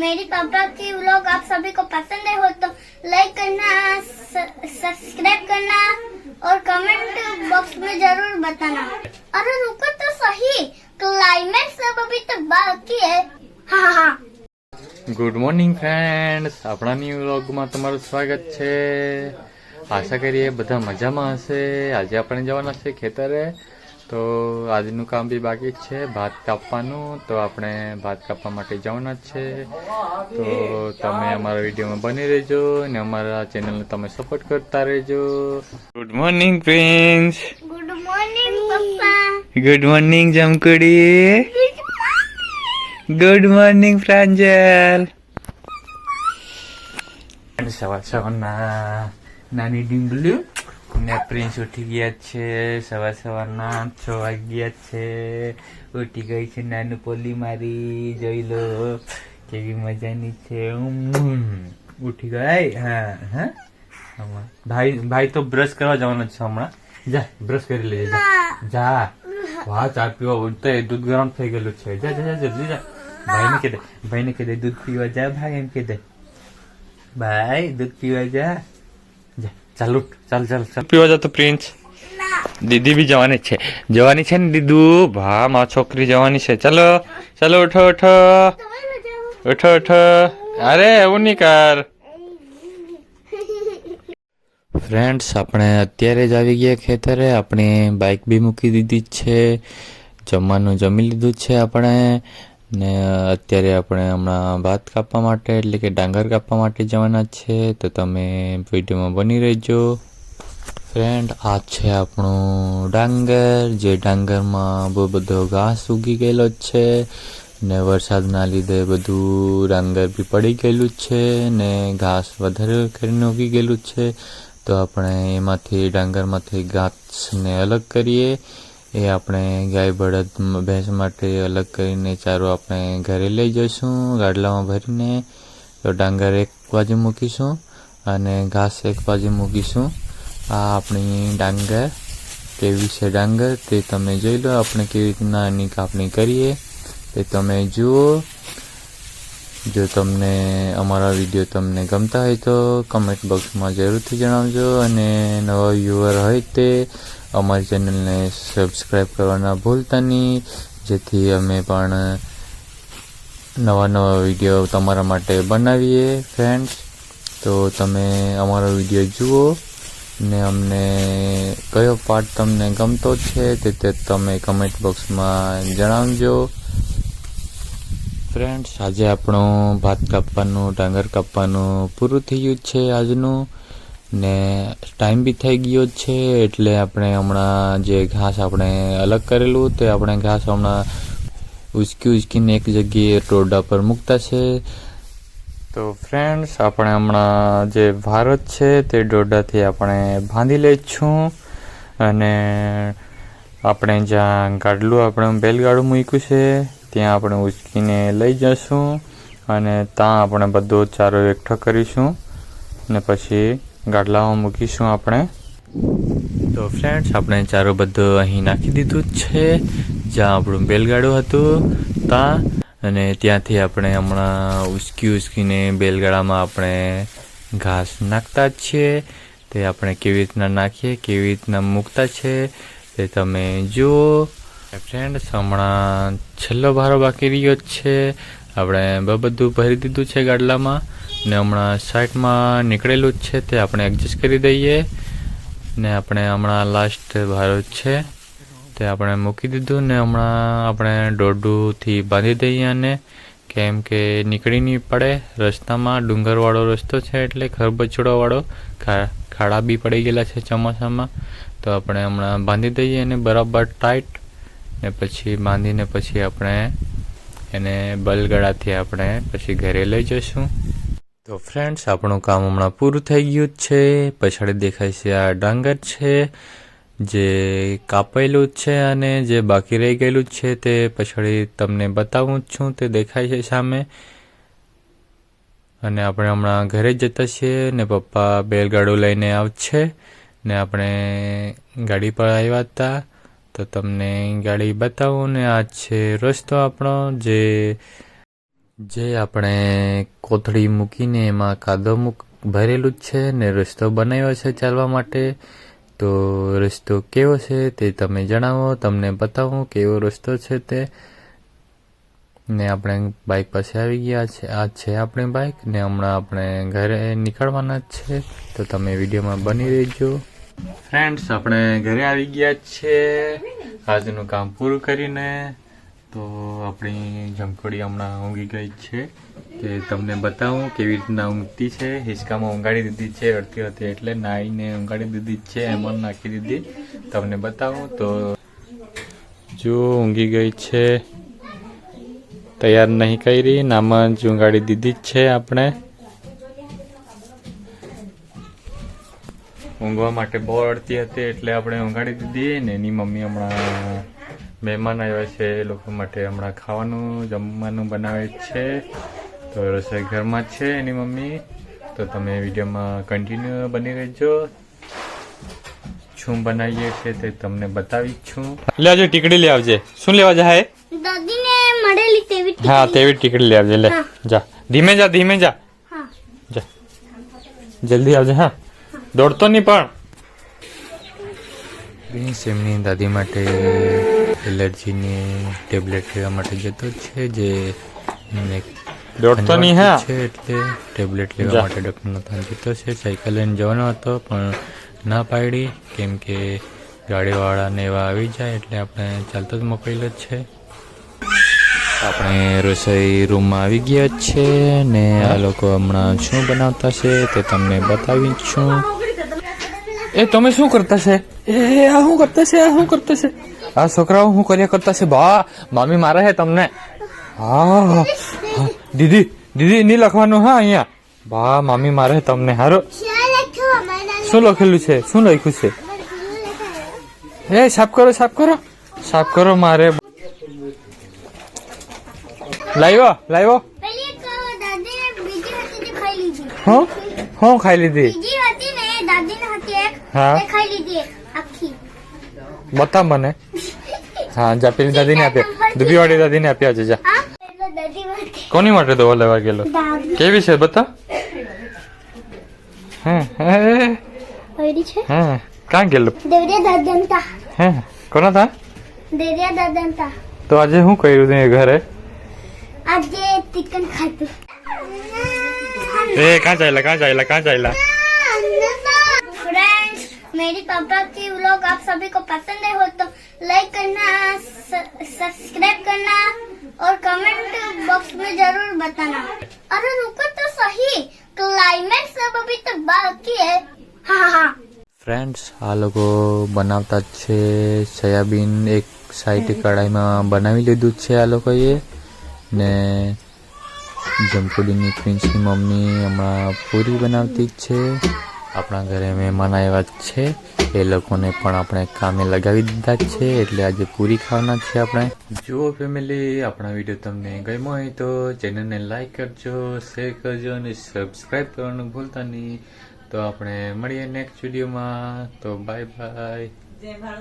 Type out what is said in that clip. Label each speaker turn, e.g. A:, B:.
A: मेरी पापा की व्लॉग आप सभी को पसंद है हो तो लाइक करना सब्सक्राइब करना और कमेंट बॉक्स में जरूर बताना अरे रुको तो सही क्लाइमेक्स अब अभी तो बाकी है हाँ हाँ
B: ગુડ મોર્નિંગ ફ્રેન્ડ્સ આપણા ન્યૂ વ્લોગમાં તમારું સ્વાગત છે આશા કરીએ બધા મજામાં હશે આજે આપણે જવાના છે ખેતરે તો આજનું કામ બી બાકી છે. ભાત કાપવાનું તો આપણે ભાત કાપવા માટે જવાના જ છે. તો તમે અમારા વિડીયોમાં બની રહેજો અને અમારા ચેનલને તમે સપોર્ટ કરતા રહેજો.
A: Good morning Prince
B: good morning Jamkadi. Good morning Pranjal. સવાર સવારના નાની ડીંગલું ને પ્રિન્સ ઉઠી ગયા છે, સવાર સવારના છ વાગ્યા છે. ઉઠી ગઈ છે નાનું પોલી મારી, જોઈ લો કેવી મજાની છે. ઉઠી ગઈ. હા હા. હમણાં. ભાઈ ભાઈ તો બ્રશ કરવા જવાનો છે હમણાં. જા બ્રશ કરી લેજે જા. જા. વાહ, ચા પીવા ઉઠતા દૂધ ગરમ થઈ ગયેલું છે. જા જા જલ્દી જા. ભાઈને કહી દે, ભાઈને કહી દે, દૂધ પીવા જા, ભાઈ એમ કહી ભાઈ, દૂધ પીવા જા. ચાલ ઉઠ ચાલ ચાલ ચાલ. પીવા જતો પ્રિન્સ? દીદી બી જવાની છે. જવાની છે ને દીદુ? ભા મા છોકરી જવાની છે. ચાલો ચાલો ઉઠો ઉઠો. ઉઠો ઉઠો. અરે એવું નહીં કર. ફ્રેન્ડ્સ આપણે અત્યારે જ આવી ગયા ખેતરે. આપણે બાઇક બી મૂકી દીધી છે. જમવાનું જમી લીધું છે આપણે. ને અત્યારે આપણે હમણાં ભાત કાપવા માટે, એટલે કે ડાંગર કાપવા માટે જવાના છે, તો તમે વિડીયોમાં બની રહેજો. ફ્રેન્ડ આ છે આપણું ડાંગર, જે ડાંગરમાં બહુ બધો ઘાસ ઉગી ગયેલો છે, ને વરસાદના લીધે બધું ડાંગર બી પડી ગયેલું છે, ને ઘાસ વધારે કરીને ઉગી ગયેલું છે. તો આપણે એમાંથી ડાંગરમાંથી ઘાસને અલગ કરીએ. એ આપણે ગાય બળદ ભેંસ માટે અલગ કરીને ચારો આપણે ઘરે લઈ જઈશું, ગાડલામાં ભરીને તો ડાંગર એક બાજુ મૂકીશું અને ઘાસ એક બાજુ મૂકીશું. આ આપણી ડાંગર, કેવી છે ડાંગર તે તમે જોઈ લો, આપણે કેવી રીતના એની કાપણી કરીએ તે તમે જુઓ. જો તમને અમારા વીડિયો તમને ગમતા હોય તો કમેન્ટ બોક્સમાં જરૂરથી જણાવજો અને નવા વ્યુઅર હોય તે અમારી ચેનલને સબસ્ક્રાઈબ કરવાના ભૂલતા નહીં. જેથી અમે પણ નવા નવા વીડિયો તમારા માટે બનાવીએ ફ્રેન્ડ્સ તો તમે અમારો વીડિયો જુઓ ને અમને કયો પાર્ટ તમને ગમતો છે તે તમે કમેન્ટ બોક્સમાં જણાવજો. ફ્રેન્ડ્સ આજે આપણું ભાત કાપવાનું, ડાંગર કાપવાનું પૂરું થઈ ગયું છે આજનું. ને ટાઈમ બી થઈ ગયો છે, એટલે આપણે હમણાં જે ઘાસ આપણે અલગ કરેલું તે આપણે ઘાસ હમણાં ઉચકી ઉચકીને એક જગ્યાએ ટોડા પર મૂકતા છે. તો ફ્રેન્ડ્સ આપણે હમણાં જે ભારત છે, તે દોરડાથી આપણે બાંધી લઈશું અને આપણે જ્યાં ગાડલું આપણે બેલગાડું મૂક્યું છે ત્યાં આપણે ઉચકીને લઈ જઈશું અને ત્યાં આપણે બધો ચારો એકઠો કરીશું અને પછી ગાડલામાં મૂકીશું આપણે. તો ફ્રેન્ડ્સ આપણે ચારો બધો અહીં નાખી દીધું છે. જ્યાં આપણું બેલગાડું હતું ત્યાં અને ત્યાંથી આપણે હમણાં ઉચકી ઉચકીને બેલગાડામાં આપણે ઘાસ નાખતા જ છીએ. તે આપણે કેવી રીતના નાખીએ, કેવી રીતના મૂકતા છે, તે તમે જુઓ. ફ્રેન્ડ્સ હમણાં છેલ્લો ભારો બાકી રહ્યો જ છે. આપણે બધું ભરી દીધું છે ગાડલામાં ને હમણાં સાઈડમાં નીકળેલું જ છે, તે આપણે એડજસ્ટ કરી દઈએ. ને આપણે હમણાં લાસ્ટ ભારો છે, તે આપણે મૂકી દીધું. ને હમણાં આપણે દોઢુંથી બાંધી દઈએ અને કેમ કે નીકળી નહીં પડે. રસ્તામાં ડુંગરવાળો રસ્તો છે એટલે ખરબચડોવાળો ખાડા બી પડી ગયેલા છે ચોમાસામાં. તો આપણે હમણાં બાંધી દઈએ અને બરાબર ટાઈટ ને પછી બાંધીને પછી આપણે એને બલગડાથી આપણે પછી ઘરે લઈ જઈશું. તો ફ્રેન્ડ્સ આપણું કામ હમણાં પૂરું થઈ ગયું જ છે. પછાડી દેખાય છે આ ડાંગર છે, જે કાપેલું જ છે અને જે બાકી રહી ગયેલું જ છે તે પછાડી તમને બતાવું જ છું, તે દેખાય છે સામે. અને આપણે હમણાં ઘરે જતા છીએ ને પપ્પા બેલગાડું લઈને આવશે ને આપણે ગાડી પર આવ્યા હતા. તો તમને ગાડી બતાવું ને આ છે રસ્તો આપણો, જે જે આપણે કોથળી મૂકીને એમાં કાદવ મૂક, ભરેલું જ છે ને રસ્તો બનાવ્યો છે ચાલવા માટે. તો રસ્તો કેવો છે તે તમે જણાવો, તમને બતાવું કેવો રસ્તો છે તે. ને આપણે બાઇક પાસે આવી ગયા છે, આ છે આપણી બાઇક ને હમણાં આપણે ઘરે નીકળવાના જ છે. તો તમે વિડીયોમાં બની રહેજો. ફ્રેન્ડ્સ આપણે ઘરે આવી ગયા છે. આજનું કામ પૂરું કરીને તો આપણી જમખોડી હમણાં ઊંઘી ગઈ છે. તે તમને બતાવું કેવી રીતના ઊંઘતી છે. હિસકામાં ઊંઘાડી દીધી છે અડતી હતી એટલે નાઈને ઊંઘાડી દીધી છે, એમાં નાખી દીધી. તમને બતાવું તો જો ઊંઘી ગઈ છે. તૈયાર નહીં કરી, નામાં જ ઊંઘાડી દીધી જ છે આપણે. ઊંઘવા માટે બહુ અડતી હતી એટલે આપણે ઊંઘાડી દીધી ને એની મમ્મી હમણાં મહેમાન આવ્યા છે એ લોકો માટે હમણાં ખાવાનું જમવાનું બનાવે છે. તો રસોઈ ઘરમાં છે એની મમ્મી. તો તમે વિડીયોમાં કન્ટિન્યુ બની રહેજો. શું બનાવીએ છે તે તમને બતાવી જ છું. લે આવજો ટીકડી લઈ આવજે. શું લેવા જાય
A: દાદીને મળેલી તેવી
B: હા તેવી ટીકડી લઈ આવજે લે. જા. ધીમે જા ધીમે જા.
A: હા.
B: જા. જલ્દી આવજે હા. દોડતો નહીં પણ. પ્રિન્સ એમની દાદી માટે એલર્જીની ટેબ્લેટ લેવા માટે જતો છે જે
C: દોડતો નહીં હા.
B: છે એટલે ટેબ્લેટ લેવા માટે ડૉક્ટરનો ત્યાં જતો છે. સાયકલ લઈને જવાનો હતો પણ ના પાડી કેમ કે ગાડીવાળાને એવા આવી જાય એટલે આપણે ચાલતો જ મોકલેલો જ છે. આપણે રસોઈ રૂમમાં આવી ગયા છે ને આ લોકો હમણાં શું બનાવતા છે તે તમને બતાવી છું.
C: એ તમે શું કરતા છે? એ આ શું કરતા છે આ શું કરતા છે. આ છોકરાઓ શું કર્યા કરતા છે? બા મામી મારે છે તમને. હા. દીદી દીદી નહીં લખવાનું હા અહીંયા. બા મામી મારે છે તમને હારો. શું લખેલું છે? શું લખ્યું છે? એ સાફ કરો સાફ કરો. સાફ કરો મારે. લાવ્યો લાવ્યો. હું? હું ખાઈ લીધી
A: બીજી હતી ને એ દાદીને હતી એક
C: હા?
A: ખાઈ
C: મને. હા જા પેલી દાદીને આપ્યા. દુબીવાળી દાદીને આપ્યા છે જા. કોની માટે તો લેવા ગયેલો? કેવી છે બતા? હા કાં ગયેલો? હે કોના તા? તો. આજે શું કર્યું તે ઘરે?
A: આજે ચિકન ખાધું.
C: એ કાં ચાલ્યા કાં ચાલ્યા કાં ચાલ્યા?
A: मेरी पापा की व्लॉग आप सभी को पसंद है हो तो लाइक करना सब्सक्राइब करना और कमेंट बॉक्स में जरूर बताना अरे रुको तो सही क्लाइमेक्स अब अभी तक बाकी है हाँ हाँ
B: ફ્રેન્ડ્સ આ લોકો બનાવતા જ છે સોયાબીન એક સાઈડ કઢાઈમાં બનાવી લીધું જ છે આ લોકોએ ને જમકુડીની પ્રિન્સની મમ્મી હમણાં પૂરી બનાવતી જ છે આપણા ઘરે મહેમાન આવ્યા જ છે. એ લોકોને પણ આપણે કામે લગાવી દીધા જ છે. એટલે આજે પૂરી ખાવાના છે આપણે. જુઓ ફેમિલી આપણા વીડિયો તમને ગમ્યો હોય તો ચેનલને લાઈક કરજો શેર કરજો અને સબસ્ક્રાઈબ કરવાનું ભૂલતા નહીં. તો આપણે મળીએ નેક્સ્ટ વિડીયોમાં તો બાય બાય